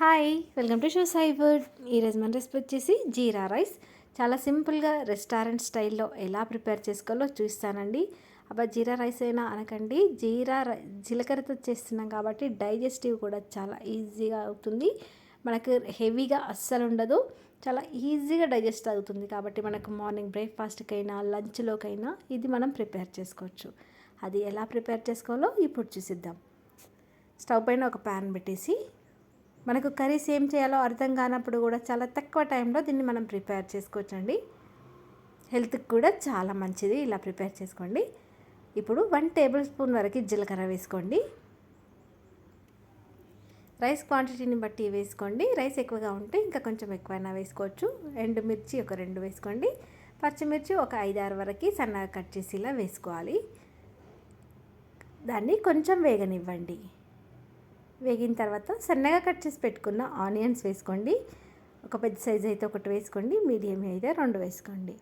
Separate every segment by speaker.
Speaker 1: Hi welcome to show సైబర్డ్ ఈరోజు మన రెసిపీ వచ్చేసి జీరా రైస్. చాలా సింపుల్గా రెస్టారెంట్ స్టైల్లో ఎలా ప్రిపేర్ చేసుకోవాలో చూస్తానండి. అబ్బా జీరా రైస్ అయినా అనకండి. జీరా రై జీలకర్రతో చేస్తున్నాం కాబట్టి డైజెస్టివ్ కూడా చాలా ఈజీగా అవుతుంది. మనకు హెవీగా అస్సలు ఉండదు. చాలా ఈజీగా డైజెస్ట్ అవుతుంది కాబట్టి మనకు మార్నింగ్ బ్రేక్ఫాస్ట్కైనా లంచ్లోకైనా ఇది మనం ప్రిపేర్ చేసుకోవచ్చు. అది ఎలా ప్రిపేర్ చేసుకోవాలో ఇప్పుడు చూసిద్దాం. స్టవ్ పైన ఒక ప్యాన్ పెట్టేసి మనకు కర్రీస్ ఏం చేయాలో అర్థం కానప్పుడు కూడా చాలా తక్కువ టైంలో దీన్ని మనం ప్రిపేర్ చేసుకోవచ్చండి. హెల్త్కి కూడా చాలా మంచిది. ఇలా ప్రిపేర్ చేసుకోండి. ఇప్పుడు వన్ టేబుల్ స్పూన్ వరకు జీలకర్ర వేసుకోండి. రైస్ క్వాంటిటీని బట్టి వేసుకోండి. రైస్ ఎక్కువగా ఉంటే ఇంకా కొంచెం ఎక్కువైనా వేసుకోవచ్చు. ఎండు మిర్చి ఒక రెండు వేసుకోండి. పచ్చిమిర్చి ఒక ఐదారు వరకు సన్నగా కట్ చేసి ఇలా వేసుకోవాలి. దాన్ని కొంచెం వేగనివ్వండి. వేగిన తర్వాత సన్నగా కట్ చేసి పెట్టుకున్న ఆనియన్స్ వేసుకోండి. ఒక పెద్ద సైజ్ అయితే ఒకటి వేసుకోండి మీడియం అయితే రెండు వేసుకోండి.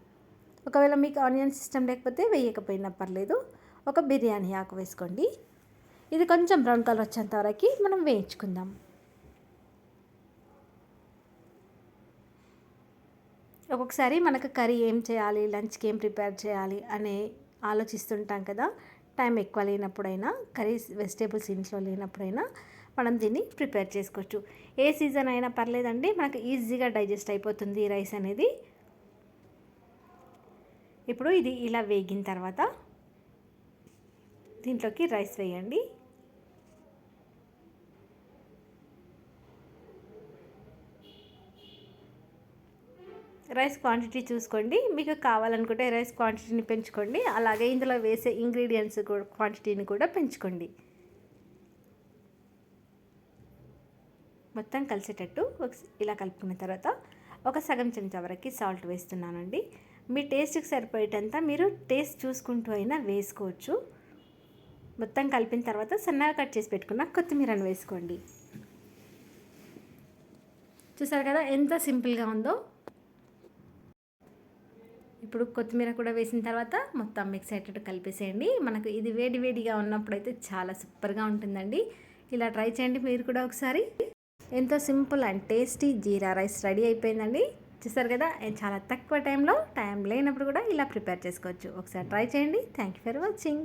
Speaker 1: ఒకవేళ మీకు ఆనియన్స్ ఇష్టం లేకపోతే వేయకపోయినా పర్లేదు. ఒక బిర్యానీ ఆకు వేసుకోండి. ఇది కొంచెం బ్రౌన్ కలర్ వచ్చేంత వరకు మనం వేయించుకుందాం. ఒక్కొక్కసారి మనకు కర్రీ ఏం చేయాలి లంచ్కి ఏం ప్రిపేర్ చేయాలి అనే ఆలోచిస్తుంటాం కదా. టైం ఎక్కువ లేనప్పుడైనా కర్రీస్ వెజిటేబుల్స్ ఇంట్లో లేనప్పుడైనా మనం దీన్ని ప్రిపేర్ చేసుకోవచ్చు. ఏ సీజన్ అయినా పర్లేదండి మనకు ఈజీగా డైజెస్ట్ అయిపోతుంది ఈ రైస్ అనేది. ఇప్పుడు ఇది ఇలా వేగిన తర్వాత దీంట్లోకి రైస్ వేయండి. రైస్ క్వాంటిటీ చూసుకోండి. మీకు కావాలనుకుంటే రైస్ క్వాంటిటీని పెంచుకోండి. అలాగే ఇందులో వేసే ఇంగ్రీడియంట్స్ క్వాంటిటీని కూడా పెంచుకోండి. మొత్తం కలిసేటట్టు ఇలా కలుపుకున్న తర్వాత ఒక సగం చెంచా వరకు సాల్ట్ వేస్తున్నానండి. మీ టేస్ట్కి సరిపోయేటంత మీరు టేస్ట్ చూసుకుంటూ అయినా వేసుకోవచ్చు. మొత్తం కలిపిన తర్వాత సన్నగా కట్ చేసి పెట్టుకున్న కొత్తిమీరను వేసుకోండి. చూసారు కదా ఎంత సింపుల్గా ఉందో? ఇప్పుడు కొత్తిమీర కూడా వేసిన తర్వాత మొత్తం మిక్స్ అయ్యేటట్టు కలిపేసేయండి. మనకు ఇది వేడి వేడిగా ఉన్నప్పుడు అయితే చాలా సూపర్గా ఉంటుందండి. ఇలా ట్రై చేయండి మీరు కూడా ఒకసారి. ఎంతో simple and tasty jeera rice ready అయిపోయిందండి. చూసారు కదా చాలా తక్కువ టైంలో టైం లేనప్పుడు కూడా ఇలా ప్రిపేర్ చేసుకోవచ్చు. ఒకసారి ట్రై చేయండి. Thank you for watching